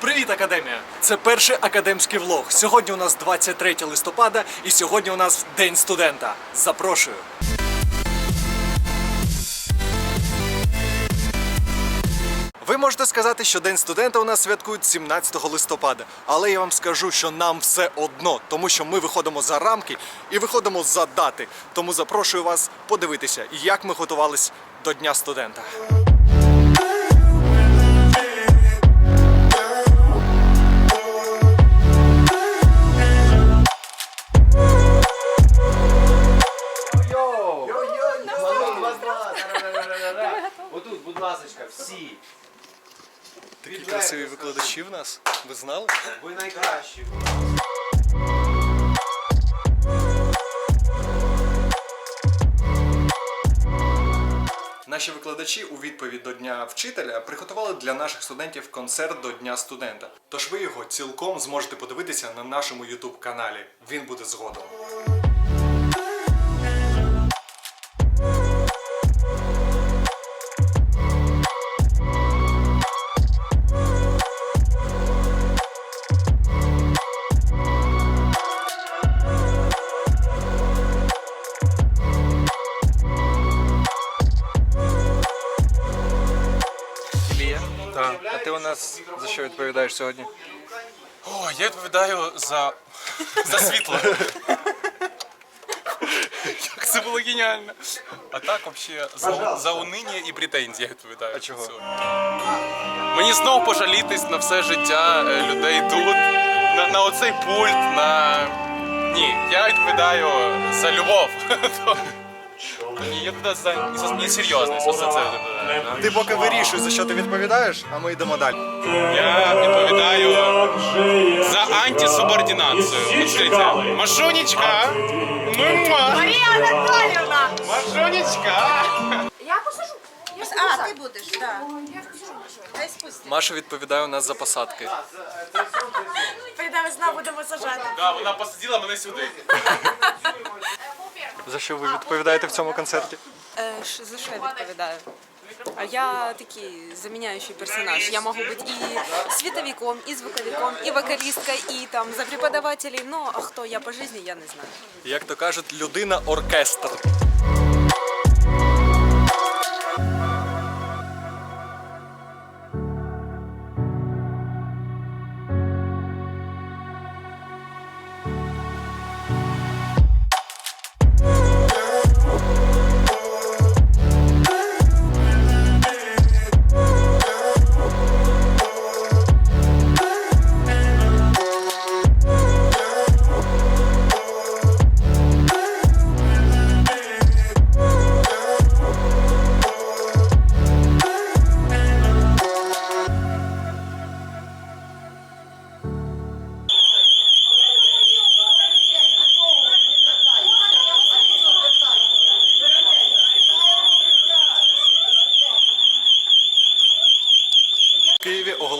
Привіт, академія! Це перший академський влог. Сьогодні у нас 23 листопада, і сьогодні у нас День студента. Запрошую. Можете сказати, що День студента у нас святкують 17 листопада, але я вам скажу, що нам все одно, тому що ми виходимо за рамки і виходимо за дати. Тому запрошую вас подивитися, як ми готувались до Дня студента. Такі красиві викладачі в нас. Ви знали? Ви найкращі. Наші викладачі у відповідь до Дня вчителя приготували для наших студентів концерт до Дня студента. Тож ви його цілком зможете подивитися на нашому YouTube каналі. Він буде згодом. Ілія, а ти у нас за що відповідаєш сьогодні? О, я відповідаю за, за світло. Як це було геніально. А так, взагалі, за, за униння і претензії я відповідаю. А чого? Мені знову пожалітись на все життя е, людей тут, на, на оцей пульт, на. Ні, я відповідаю за любов. Я туди за несерйозність, за це Ти поки вирішуй, за що ти відповідаєш, а ми йдемо далі. Я відповідаю за антисубординацію. От скажіть, Машунечка! Марія Анатоліївна! Машунечка! Я посажу. А, ти будеш, так. Маша відповідає у нас за посадки. Прийдемо знову будемо сажати. Да, вона посадила мене сюди. За що ви відповідаєте в цьому концерті? Е, ш- за що я відповідаю? А я такий заміняючий персонаж. Я можу бути і світовиком, і звуковиком, і вокалісткою, і там за преподавателей. Ну, а хто я по житті, я не знаю. Як то кажуть, людина оркестр.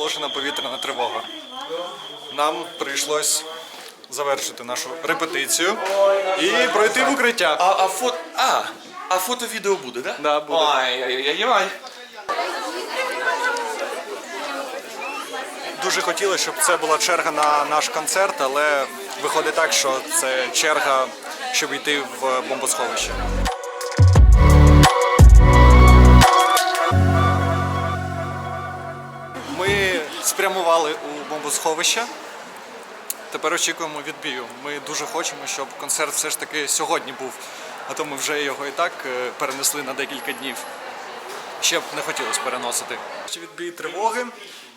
Оголошена повітряна тривога. Нам прийшлось завершити нашу репетицію і пройти в укриття. А, а фото. А, а фото-відео буде, да? Да, буде. Ай, ай, ай, ай. Дуже хотілося, щоб це була черга на наш концерт, але виходить так, що це черга, щоб йти в бомбосховище. Бомбосховище. Тепер очікуємо відбію. Ми дуже хочемо, щоб концерт все ж таки сьогодні був, а то ми вже його і так е, перенесли на декілька днів. Ще б не хотілося переносити. Відбій тривоги,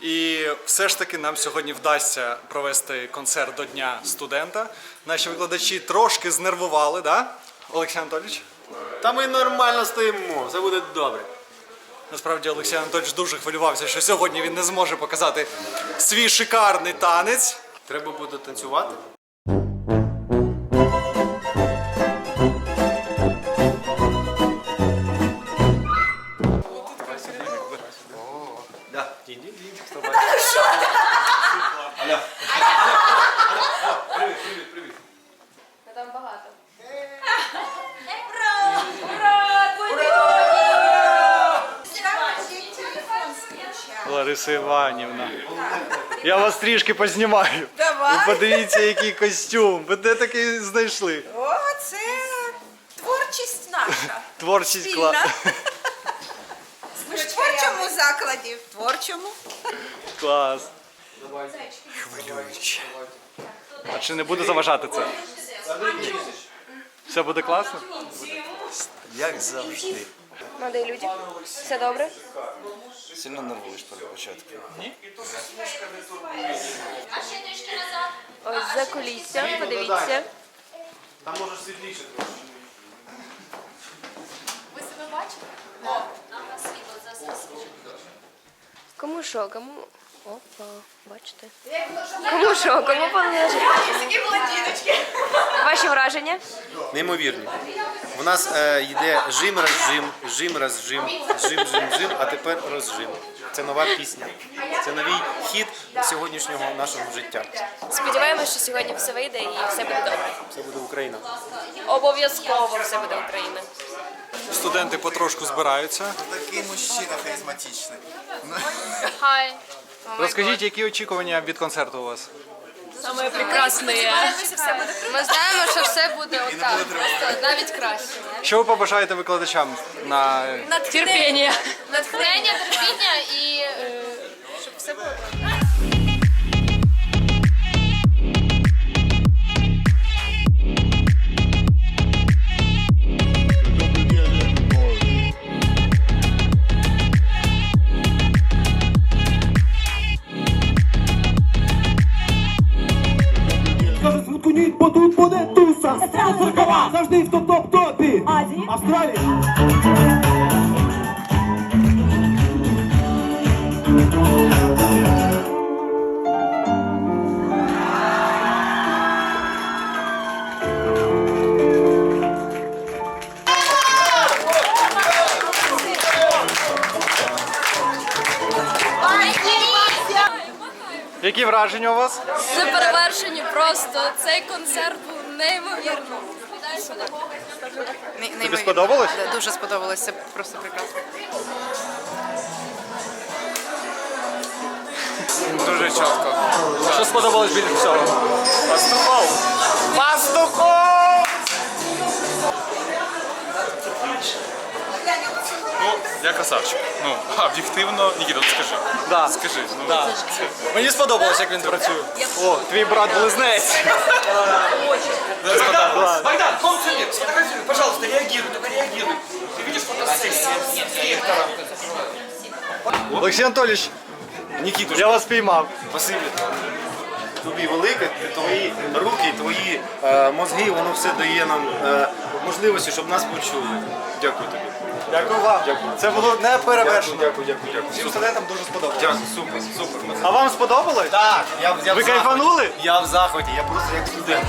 і все ж таки нам сьогодні вдасться провести концерт до Дня студента. Наші викладачі трошки знервували, да? Олексій Анатолійович? Та ми нормально стоїмо, все буде добре. Насправді Олексій Анатольович дуже хвилювався, що сьогодні він не зможе показати свій шикарний танець. Треба буде танцювати. Да. Дінь-дінь-дінь. Лариса Іванівна. Я вас трішки познімаю. Давай. Ви подивіться, який костюм. Ви де такий знайшли? О, це творчість наша. Творчість Спільна. клас. Ми ж в творчому закладі. В творчому. клас. Хвилююче. А чи не буде заважати це? Все буде класно? Як завжди. Молоді люди, все добре? Сильно нервуєш перед початком. Ось за кулісся, подивіться. Там може світліше трошки. Ви себе бачите? Кому що, кому. Опа, бачите. Кому що, кому полежить? Ваші враження? Неймовірні. У нас е, йде жим розжим, жим розжим, жим, жим, жим, а тепер розжим. Це нова пісня. Це новий хід сьогоднішнього нашого життя. Сподіваємося, що сьогодні все вийде і все буде добре. Це буде Україна. Обов'язково все буде Україна. Студенти потрошку збираються. Такий мужчина харизматичний. Хай. Розкажіть, які очікування від концерту у вас? Саме прекрасне. Ми знаємо, що все буде отак. Просто навіть краще. Що ви побажаєте викладачам на Терпіння. Натхнення, терпіння і е, щоб все було Завжди в топ-топ-топі. Австралія. які враження у вас? Це перевершені просто. Цей концерт був неймовірно. Тобі сподобалось? Дуже сподобалось, це просто прекрасно. Дуже чітко. Що сподобалось більше всього? Пастухов! Пастухов! Я красавчик. Ну, об'єктивно, Нікіта, ну скажи. Да. Скажи. Ну, Да. Мені сподобалось, як він працює. О, твій брат близнець. Богдан, консульник, сфотографируй, пожалуйста, реагируй, только реагируй. Ты видишь директора. Олексій Анатолійович, Нікіту, я вас піймав. спасибі. Тобі велике, твої руки, твої е, мозги, воно все дає нам е, можливості, щоб нас почули. Дякую тобі. Дякую вам. Дякую. Це було не перевершено. Дякую, дякую, дякую. Всім студентам дуже сподобалось. Дякую, супер, супер. А вам сподобалось? Так, я, я Ви захваті. кайфанули? Я в заході, я просто як студент.